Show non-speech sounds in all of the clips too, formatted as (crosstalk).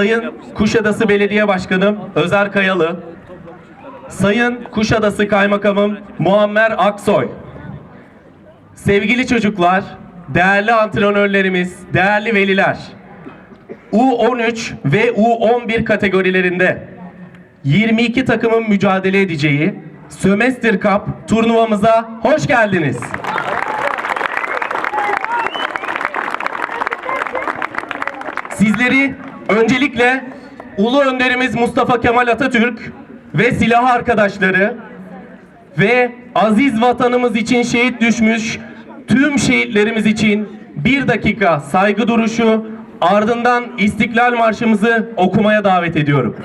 Sayın Kuşadası Belediye Başkanım Özer Kayalı, Sayın Kuşadası Kaymakamım Muammer Aksoy, sevgili çocuklar, değerli antrenörlerimiz, değerli veliler, U13 ve U11 kategorilerinde 22 takımın mücadele edeceği Sömestr Cup turnuvamıza hoş geldiniz. Sizleri öncelikle Ulu Önderimiz Mustafa Kemal Atatürk ve silah arkadaşları ve aziz vatanımız için şehit düşmüş tüm şehitlerimiz için bir dakika saygı duruşu ardından İstiklal Marşımızı okumaya davet ediyorum.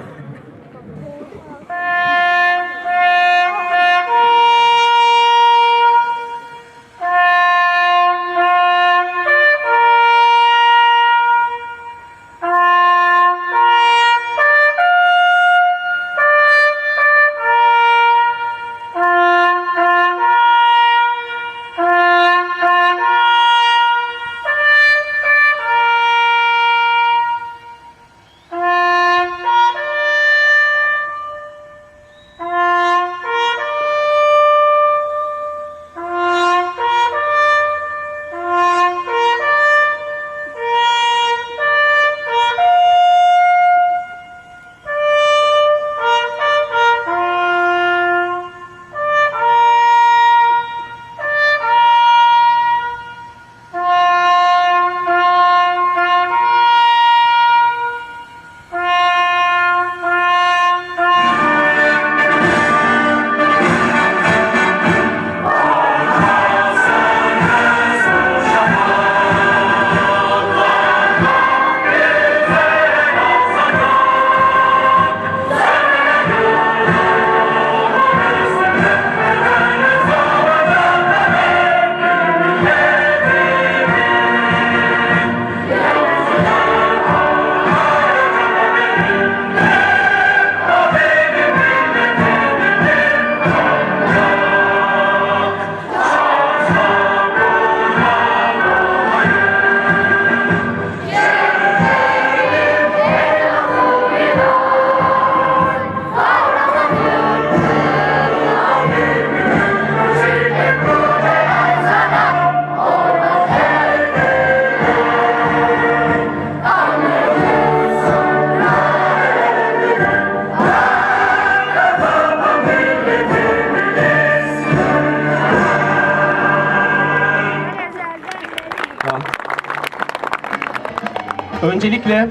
Öncelikle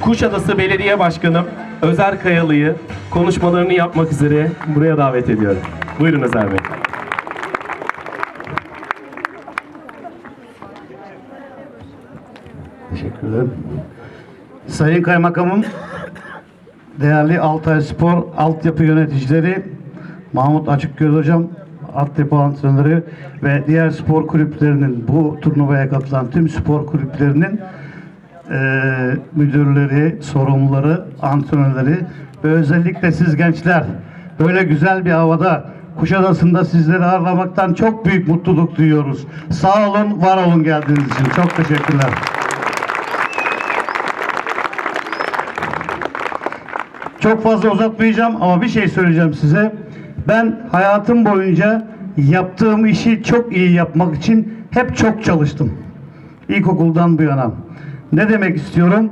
Kuşadası Belediye Başkanım Özer Kayalı'yı konuşmalarını yapmak üzere buraya davet ediyorum. Buyurun Özer Bey. Teşekkürler. Sayın Kaymakamım, değerli Altay Spor altyapı yöneticileri, Mahmut Açıkgöz Hocam, altyapı antrenörü ve diğer spor kulüplerinin bu turnuvaya katılan tüm spor kulüplerinin eee, müdürleri, sorumluları, antrenörleri ve özellikle siz gençler böyle güzel bir havada Kuşadası'nda sizleri ağırlamaktan çok büyük mutluluk duyuyoruz. Sağ olun, var olun geldiğiniz için. Çok teşekkürler. Çok fazla uzatmayacağım ama bir şey söyleyeceğim size. Ben hayatım boyunca yaptığım işi çok iyi yapmak için hep çok çalıştım. İlkokuldan bu yana. Ne demek istiyorum?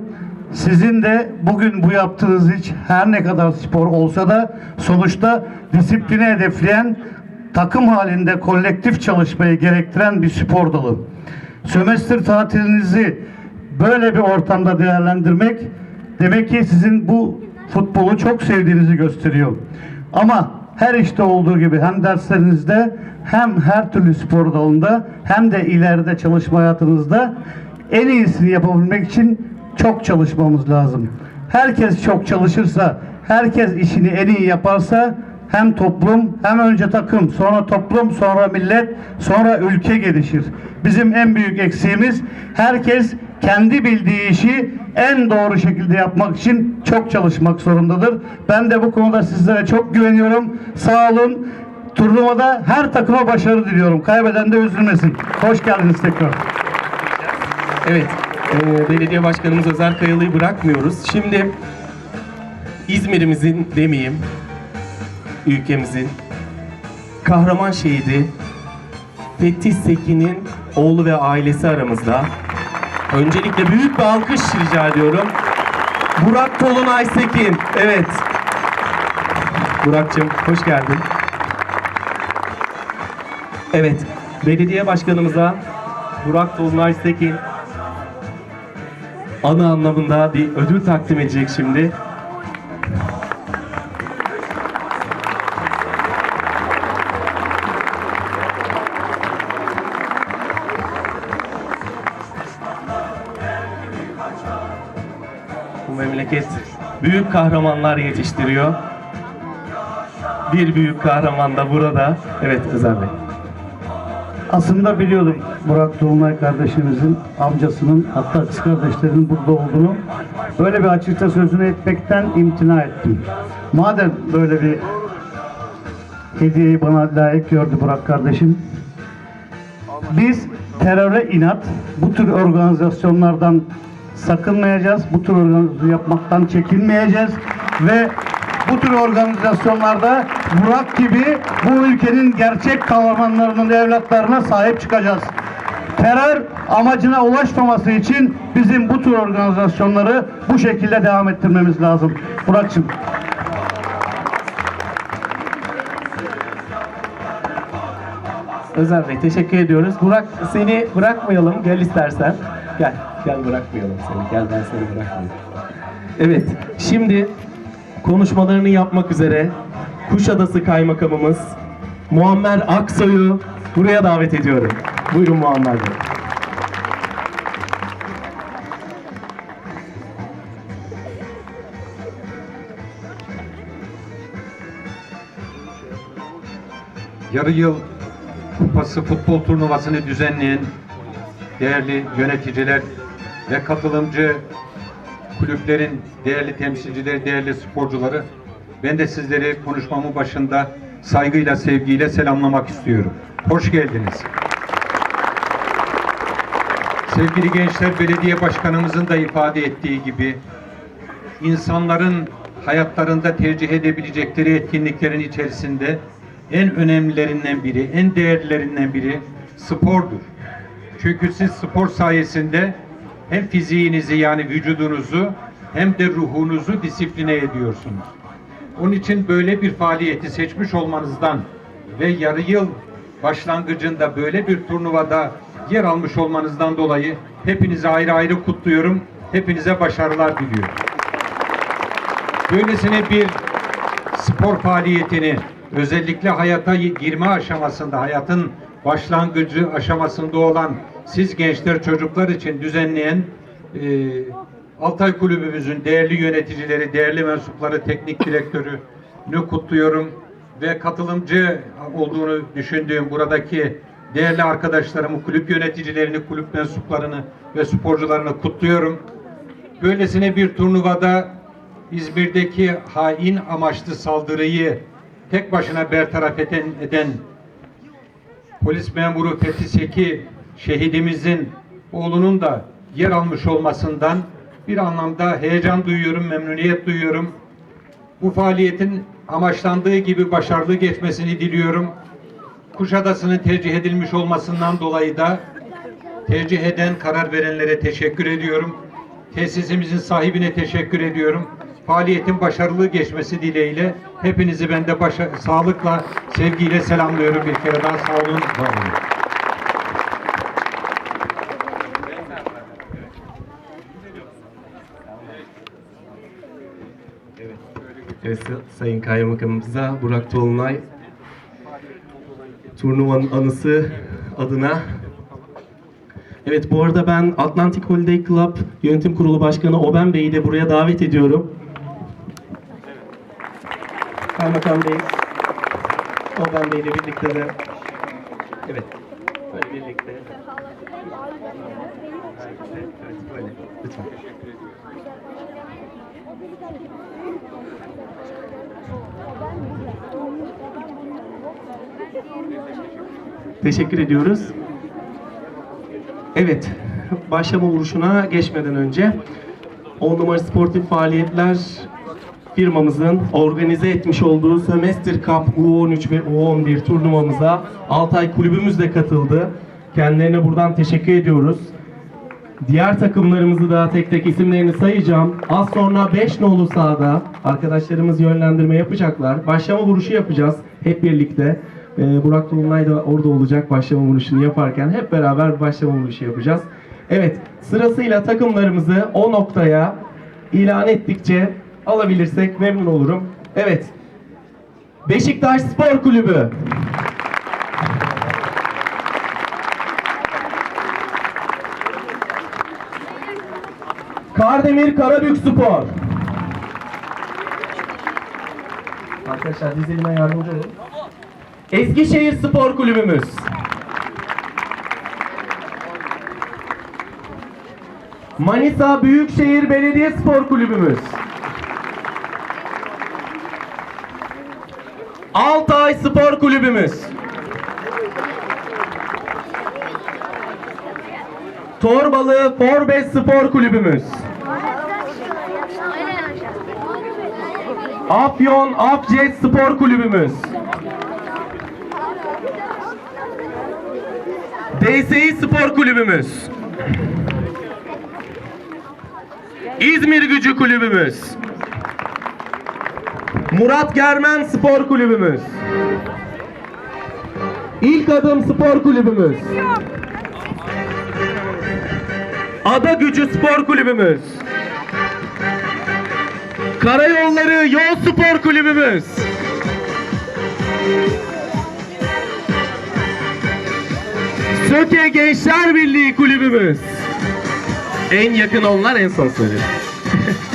Sizin de bugün bu yaptığınız iş her ne kadar spor olsa da sonuçta disipline hedefleyen takım halinde kolektif çalışmayı gerektiren bir spor dalı. Sömestr tatilinizi böyle bir ortamda değerlendirmek demek ki sizin bu futbolu çok sevdiğinizi gösteriyor. Ama her işte olduğu gibi hem derslerinizde hem her türlü spor dalında hem de ileride çalışma hayatınızda en iyisini yapabilmek için çok çalışmamız lazım. Herkes çok çalışırsa, herkes işini en iyi yaparsa hem toplum hem önce takım sonra toplum sonra millet sonra ülke gelişir. Bizim en büyük eksiğimiz herkes kendi bildiği işi en doğru şekilde yapmak için çok çalışmak zorundadır. Ben de bu konuda sizlere çok güveniyorum. Sağ olun. Turnuvada her takıma başarı diliyorum. Kaybeden de üzülmesin. Hoş geldiniz tekrar. Evet. Ee, belediye başkanımız Özer Kayalı'yı bırakmıyoruz. Şimdi İzmir'imizin demeyeyim, ülkemizin kahraman şehidi Fethi Sekin'in oğlu ve ailesi aramızda. Öncelikle büyük bir alkış rica ediyorum. Burak Tolunay Sekin. Evet. Burak'cığım hoş geldin. Evet. Belediye başkanımıza Burak Tolunay Sekin anı anlamında bir ödül takdim edecek şimdi. Bu memleket büyük kahramanlar yetiştiriyor. Bir büyük kahraman da burada. Evet Özer Bey. Aslında biliyordum Burak Dolunay kardeşimizin amcasının hatta kız kardeşlerinin burada olduğunu. Böyle bir açıkta sözünü etmekten imtina ettim. Madem böyle bir hediyeyi bana layık gördü Burak kardeşim. Biz teröre inat bu tür organizasyonlardan sakınmayacağız. Bu tür organizasyon yapmaktan çekinmeyeceğiz ve bu tür organizasyonlarda Burak gibi bu ülkenin gerçek kahramanlarının evlatlarına sahip çıkacağız. Terör amacına ulaşmaması için bizim bu tür organizasyonları bu şekilde devam ettirmemiz lazım. Burak'cığım. Özer Bey teşekkür ediyoruz. Burak seni bırakmayalım. Gel istersen. Gel. Gel bırakmayalım seni. Gel ben seni bırakmayayım. Evet. Şimdi konuşmalarını yapmak üzere Kuşadası Kaymakamımız Muammer Aksoy'u buraya davet ediyorum. Buyurun Muammer Bey. yarı yıl kupası futbol turnuvasını düzenleyen değerli yöneticiler ve katılımcı kulüplerin değerli temsilcileri, değerli sporcuları ben de sizleri konuşmamın başında saygıyla, sevgiyle selamlamak istiyorum. Hoş geldiniz. Sevgili gençler, belediye başkanımızın da ifade ettiği gibi insanların hayatlarında tercih edebilecekleri etkinliklerin içerisinde en önemlilerinden biri, en değerlilerinden biri spordur. Çünkü siz spor sayesinde hem fiziğinizi yani vücudunuzu hem de ruhunuzu disipline ediyorsunuz. Onun için böyle bir faaliyeti seçmiş olmanızdan ve yarı yıl başlangıcında böyle bir turnuvada yer almış olmanızdan dolayı hepinizi ayrı ayrı kutluyorum. Hepinize başarılar diliyorum. Böylesine bir spor faaliyetini özellikle hayata girme aşamasında, hayatın başlangıcı aşamasında olan siz gençler, çocuklar için düzenleyen e, Altay Kulübümüzün değerli yöneticileri, değerli mensupları, teknik direktörünü kutluyorum ve katılımcı olduğunu düşündüğüm buradaki değerli arkadaşlarımı, kulüp yöneticilerini, kulüp mensuplarını ve sporcularını kutluyorum. Böylesine bir turnuvada İzmir'deki hain amaçlı saldırıyı tek başına bertaraf eden, eden polis memuru Fethi Seki şehidimizin oğlunun da yer almış olmasından bir anlamda heyecan duyuyorum, memnuniyet duyuyorum. Bu faaliyetin amaçlandığı gibi başarılı geçmesini diliyorum. Kuşadası'nın tercih edilmiş olmasından dolayı da tercih eden, karar verenlere teşekkür ediyorum. Tesisimizin sahibine teşekkür ediyorum. Faaliyetin başarılı geçmesi dileğiyle hepinizi ben de başa- sağlıkla, sevgiyle selamlıyorum bir kere daha. Sağ olun, var olun. Evet, Sayın Kaymakamımıza Burak Tolunay turnuvanın anısı adına Evet bu arada ben Atlantic Holiday Club Yönetim Kurulu Başkanı Oben Bey'i de buraya davet ediyorum. Kaymakam Bey, Oben Bey ile birlikte de Evet, böyle birlikte. Evet. Teşekkür ediyoruz. Evet, başlama vuruşuna geçmeden önce 10 numara sportif faaliyetler firmamızın organize etmiş olduğu Sömestr Cup U13 ve U11 turnuvamıza Altay kulübümüz de katıldı. Kendilerine buradan teşekkür ediyoruz. Diğer takımlarımızı da tek tek isimlerini sayacağım. Az sonra 5 nolu sahada arkadaşlarımız yönlendirme yapacaklar. Başlama vuruşu yapacağız hep birlikte. Ee, Burak Dolunay da orada olacak başlama vuruşunu yaparken. Hep beraber başlama vuruşu yapacağız. Evet sırasıyla takımlarımızı o noktaya ilan ettikçe alabilirsek memnun olurum. Evet. Beşiktaş Spor Kulübü. Kardemir Karabük Spor. Arkadaşlar dizilime yardımcı olun. Eskişehir Spor Kulübümüz. Manisa Büyükşehir Belediye Spor Kulübümüz. Altay Spor Kulübümüz. Torbalı Forbes Spor Kulübümüz. Afyon Afcet Spor Kulübümüz. DSİ Spor Kulübümüz. İzmir Gücü Kulübümüz. Murat Germen Spor Kulübümüz. İlk Adım Spor Kulübümüz. Ada Gücü Spor Kulübümüz. Karayolları Yol Spor Kulübümüz. Söke Gençler Birliği Kulübümüz. En yakın onlar en son söylüyor. (laughs)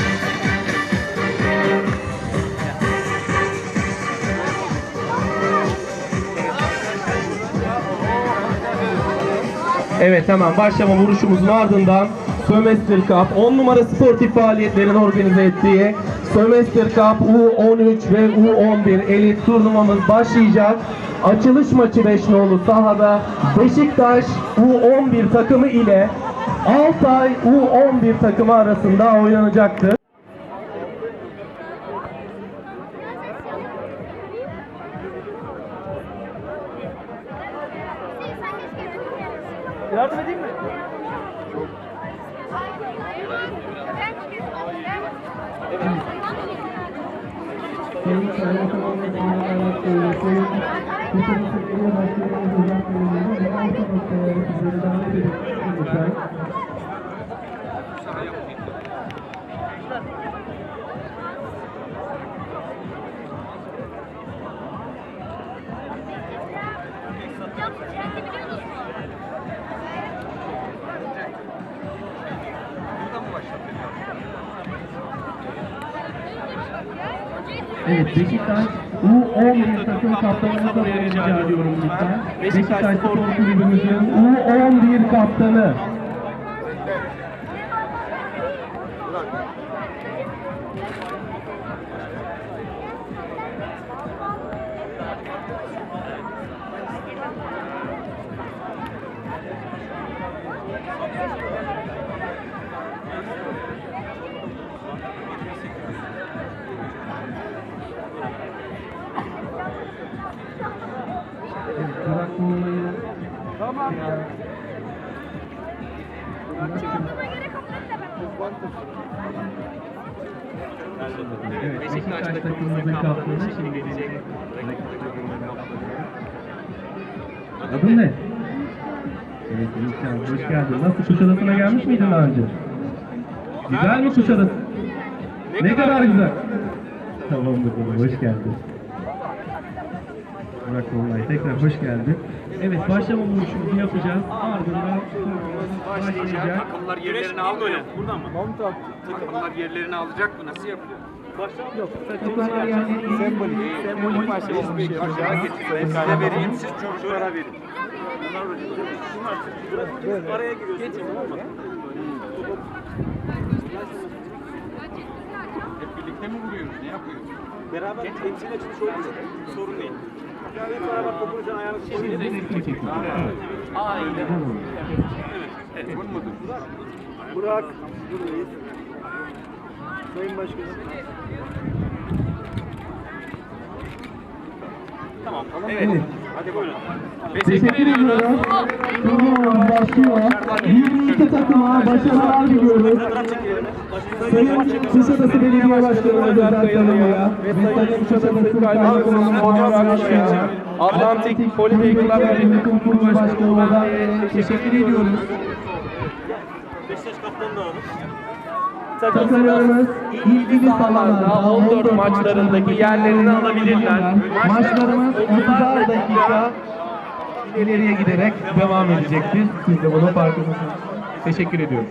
Evet hemen başlama vuruşumuzun ardından Sömestr Cup 10 numara sportif faaliyetlerin organize ettiği Sömestr Cup U13 ve U11 elit turnuvamız başlayacak. Açılış maçı 5 nolu sahada Beşiktaş U11 takımı ile Altay U11 takımı arasında oynanacaktır. Evet Beşiktaş U11 takım kaptanımızla rica ediyorum lütfen. Beşiktaş Spor Kulübümüzün U11 kaptanı. Tamam. Evet, Beşiktaş takımımızın kaptanı şimdi gelecek. Adın ne? Evet, İlkan, hoş geldin. Nasıl, Kuşadası'na gelmiş miydin daha önce? Güzel mi Kuşadası? Ne, kadar güzel. Tamamdır, hoş geldin. Burak Olay, tekrar hoş geldin. Evet, başlama vuruşumuzu yapacağız. Ardından başlayacak. Takımlar yerlerini almıyor. Buradan mı? Takımlar yerlerini alacak mı? Nasıl yapıyor? Takımlar yani sembolik. Sembolik. Bir aşağı geçin. Size vereyim, siz çocuklara verin. Araya giriyorsunuz. Hep birlikte mi vuruyoruz? Ne yapıyoruz? Beraber temsil açılış olacak. Sorun değil. Aynen. Evet? Burak. Buradayız. Sayın Başkanım. Evet. Teşekkür ediyorum. Turnuva başlıyor. 22 takıma başarılar diliyoruz. Sayın Kuşadası Belediye Başkanımız Özel Tanımaya ve Sayın Kuşadası Kaymakamımız Fotoğrafçıya, Atlantik Voleybol Club Yönetim Kurulu Başkanımıza teşekkür ediyoruz. Takımlarımız ilgili sahalarda 14 maçlarındaki yerlerini alabilirler. Maçlarımız 30'ar dakika ileriye giderek devam edecektir. Siz de bunun farkındasınız. Teşekkür ediyoruz.